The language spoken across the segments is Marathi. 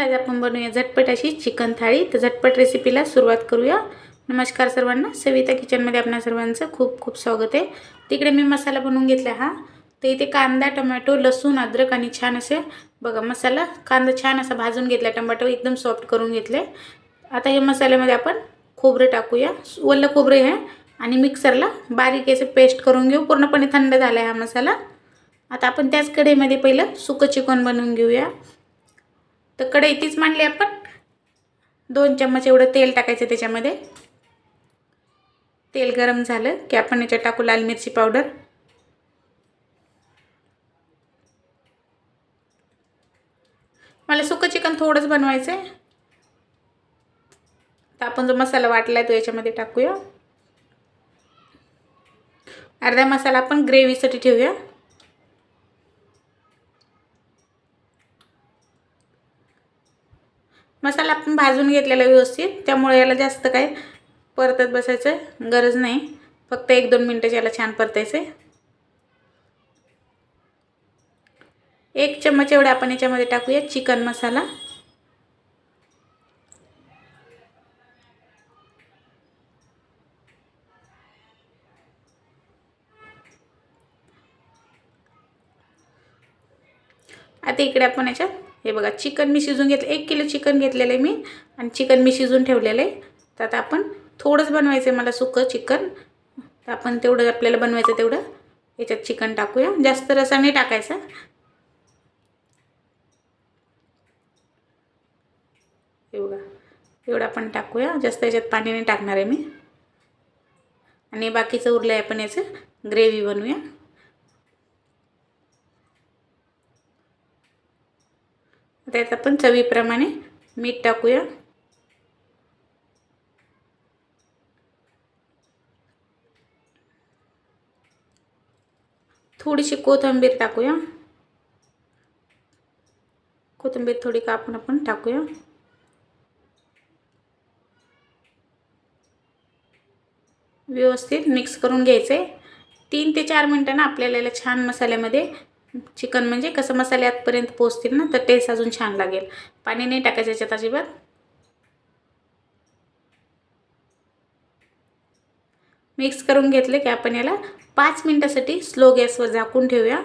चला आज आपण बनवूया झटपट अशी चिकन थाळी. तर झटपट रेसिपीला सुरुवात करूया. नमस्कार सर्वांना. सविता किचनमध्ये आपणा सर्वांचं खूप खूप स्वागत आहे. तिकडे मी मसाला बनवून घेतला हा. तर इथे कांदा टोमॅटो लसूण अद्रक आणि छान असे बघा मसाला. कांदा छान असा भाजून घेतला टोमॅटो एकदम सॉफ्ट करून घेतले. आता हे मसाल्यामध्ये आपण खोबरं टाकूया. वल्ल खोबरं हे आणि मिक्सरला बारीक याचं पेस्ट करून घेऊ. पूर्णपणे थंड झाला आहे हा मसाला. आता आपण त्याच कढईमध्ये पहिलं सुकं चिकन बनवून घेऊया. तर कढई तीच मांडली आपण. दोन चम्मच एवढं तेल टाकायचं त्याच्यामध्ये. तेल गरम झालं की आपण याच्यात टाकू लाल मिरची पावडर. मला सुकं चिकन थोडंच बनवायचं आहे तर आपण जो मसाला वाटला आहे तो याच्यामध्ये टाकूया. अर्धा मसाला आपण ग्रेव्हीसाठी ठेवूया मसाला आपण भाजून घेतलेला व्यवस्थित. त्यामुळे याला जास्त काय परतत बसायचं गरज नाही. फक्त एक दोन मिनटं याला छान परतायचं. आहे एक चम्मच एवढा आपण याच्यामध्ये टाकूया चिकन मसाला. आता इकडे आपण याच्यात हे बघा चिकन मी शिजून घेतलं एक किलो चिकन घेतलेलं आहे मी आणि चिकन मी शिजून ठेवलेलं आहे. तर आता आपण थोडंच बनवायचं आहे मला सुकं चिकन. तर आपण तेवढं आपल्याला बनवायचं तेवढं याच्यात चिकन टाकूया. जास्त रसा नाही टाकायचा. हे बघा एवढं आपण टाकूया. जास्त याच्यात पाणी नाही टाकणार आहे मी. आणि बाकीचं उरलं आहे आपण याचं ग्रेव्ही बनवूया. त्यात आपण चवीप्रमाणे मीठ टाकूया. थोडीशी कोथिंबीर टाकूया. कोथिंबीर थोडी कापून आपण टाकूया. व्यवस्थित मिक्स करून घ्यायचं आहे तीन ते चार मिनटांना आपल्याला याला छान मसाल्यामध्ये चिकन म्हणजे कसं मसाले आतपर्यंत पोचतील ना तर टेस्ट अजून छान लागेल. पाणी नाही टाकायचं याच्यात अजिबात. मिक्स करून घेतले की आपण याला पाच मिनटासाठी स्लो गॅसवर झाकून ठेवूया.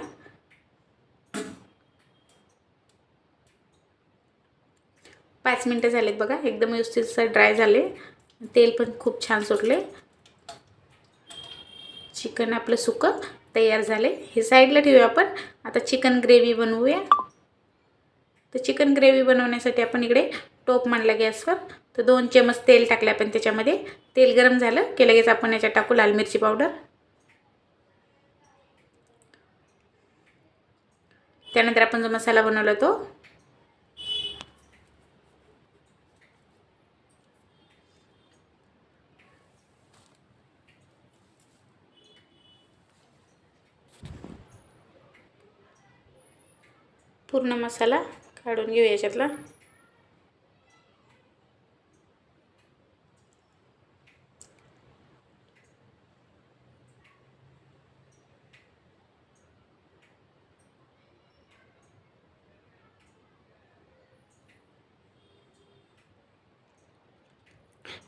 पाच मिनटं झालेत बघा एकदम व्यवस्थित ड्राय झाले. तेल पण खूप छान सुटले. चिकन आपलं सुकं तयार झाले हे साईडला ठेवूया आपण. आता चिकन ग्रेव्ही बनवूया. तर चिकन ग्रेव्ही बनवण्यासाठी आपण इकडे टोप मांडला गॅसवर. तर दोन चमच तेल टाकले आपण त्याच्यामध्ये. तेल गरम झालं की लगेच आपण याच्यात टाकू लाल मिरची पावडर. त्यानंतर आपण जो मसाला बनवला तो पूर्ण मसाला काढून घेऊ याच्यातला.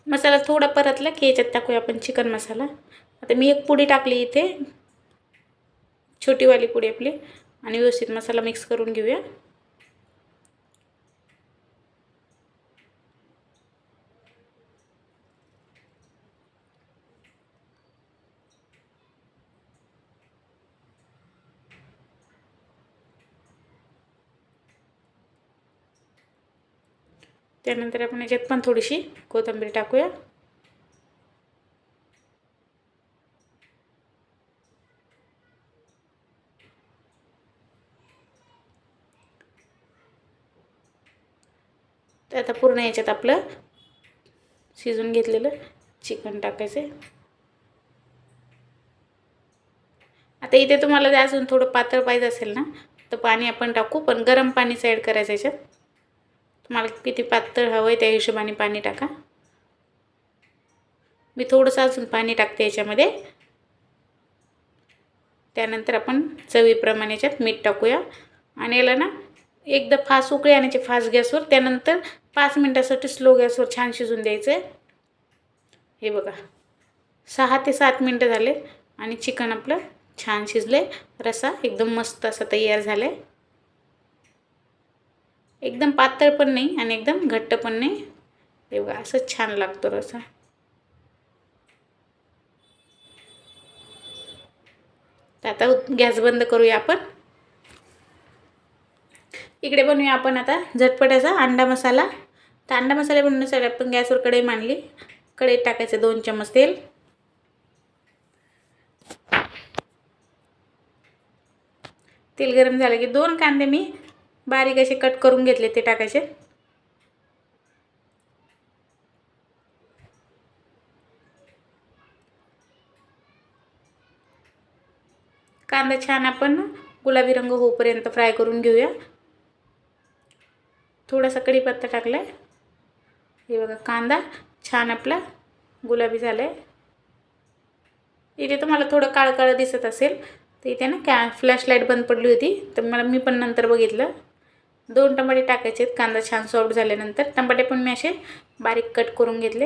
मसाला थोडा परतला की याच्यात टाकूया आपण चिकन मसाला. आता मी एक पुडी टाकली इथे. छोटीवाली पुडी आपली. आणि व्यवस्थित मसाला मिक्स करून घेऊया. त्यानंतर आपण याच्यात पण थोडीशी कोथिंबीर टाकूया. तर आता पूर्ण याच्यात आपलं शिजून घेतलेलं चिकन टाकायचं आता इथे तुम्हाला जर अजून थोडं पातळ पाहिजे असेल ना तर पाणी आपण टाकू पण गरम पाणीच ॲड करायचं याच्यात. तुम्हाला किती पातळ हवं आहे त्या हिशोबाने पाणी टाका. मी थोडंसं अजून पाणी टाकते याच्यामध्ये. त्यानंतर आपण चवीप्रमाणे याच्यात मीठ टाकूया. आणि याला ना एकदा फास उकळी आणायची फास्ट गॅसवर त्यानंतर पाच मिनटासाठी स्लो गॅसवर छान शिजून द्यायचं आहे. हे बघा सहा ते सात मिनटं झाले आणि चिकन आपलं छान शिजले रसा एकदम मस्त असा तयार झाला आहे एकदम पातळ पण नाही आणि एकदम घट्ट पण नाही. हे बघा असं छान लागतो रसा. तर आता गॅस बंद करूया आपण. इकडे बनवूया आपण आता झटपटाचा अंडा मसाला. तर अंडा मसाला बनवण्यासाठी आपण गॅसवर कढई मांडली. कढईत टाकायचं दोन चम्मच तेल. तेल गरम झालं की दोन कांदे मी बारीक असे कट करून घेतले ते टाकायचे. कांदा छान आपण गुलाबी रंग होईपर्यंत फ्राय करून घेऊया. थोडासा कढीपत्ता टाकला आहे हे बघा कांदा छान आपला गुलाबी झाला आहे इथे तुम्हाला थोडं काळं काळं दिसत असेल तर इथे ना कॅ फ्लॅशलाईट बंद पडली होती तर मला मी पण नंतर बघितलं. दोन टमाटे टाकायचे आहेत कांदा छान सॉफ्ट झाल्यानंतर. टमाटे पण मी असे बारीक कट करून घेतले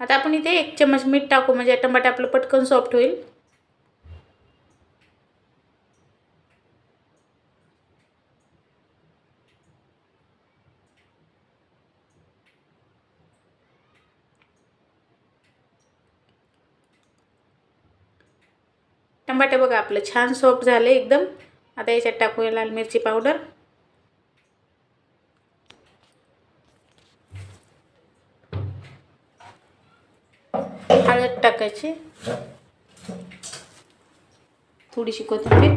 आता आपण इथे एक चम्मच मीठ टाकू म्हणजे टमाटे आपलं पटकन सॉफ्ट होईल. टमाटे बघा आपलं छान सॉफ्ट झालं एकदम. आता याच्यात टाकूया लाल मिरची पावडर हळद टाकायची. थोडीशी कोथिंबीर.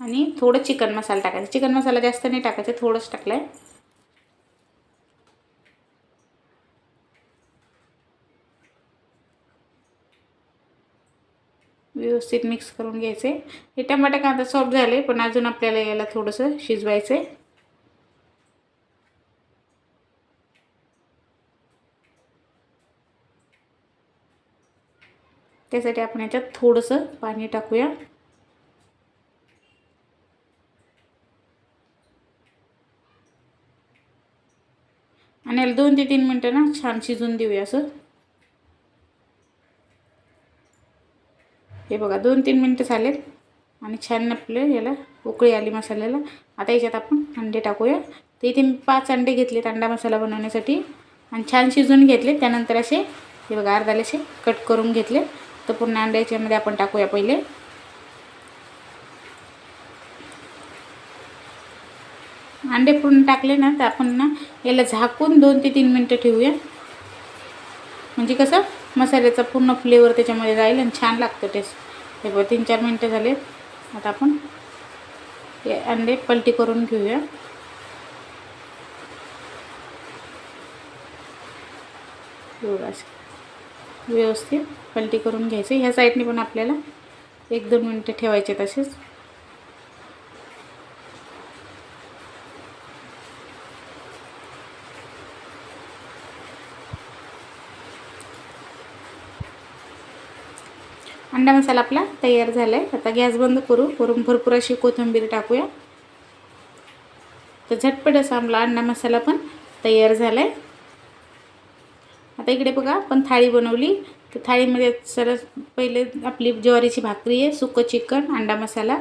आणि थोडं चिकन मसाला टाकायचा. चिकन मसाला जास्त नाही टाकायचा थोडंच टाकलाय. आहे व्यवस्थित मिक्स करून घ्यायचे. हे टमाटा कांदा सॉफ्ट झाले पण अजून आपल्याला याला थोडंसं शिजवायचं आहे त्यासाठी आपण याच्यात थोडंसं पाणी टाकूया. आणि याला दोन ते तीन मिनटं ना छान शिजून देऊया असं. हे बघा दोन तीन मिनटं झालेत. आणि छान आपले याला उकळी आली मसाल्याला. आता याच्यात आपण अंडे टाकूया. तर इथे मी पाच अंडे घेतलेत अंडा मसाला बनवण्यासाठी. आणि छान शिजून घेतले त्यानंतर असे हे बघा अर्धाले असे कट करून घेतले तर पूर्ण अंडे याच्यामध्ये आपण टाकूया पहिले. अंडे पूर्ण टाकले ना तर आपण ना याला झाकून दोन ते तीन मिनटं ठेवूया. म्हणजे कसं? मसाल्याचा पूर्ण फ्लेवर त्याच्यामध्ये जाईल आणि छान लागतं टेस्ट हे बघ तीन चार मिनटं झाले आता आपण हे अंडे पलटी करून घेऊया. व्यवस्थित पलटी करून घ्यायचं. ह्या साईडने पण आपल्याला एक दोन मिनटं ठेवायचे तसेच अंडा मसाला आपला तयार झाला आहे आता गॅस बंद करू. करून भरपूर अशी कोथिंबीर टाकूया. तर झटपट असा आपला अंडा मसाला पण तयार झाला आहे आता इकडे बघा आपण थाळी बनवली. तर थाळीमध्ये सरस पहिले आपली ज्वारीची भाकरी आहे सुकं चिकन अंडा मसाला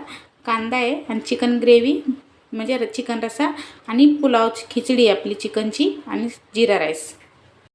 कांदा आहे आणि चिकन ग्रेव्ही म्हणजे चिकन रसा आणि पुलावची खिचडी आपली चिकनची आणि जिरा राईस.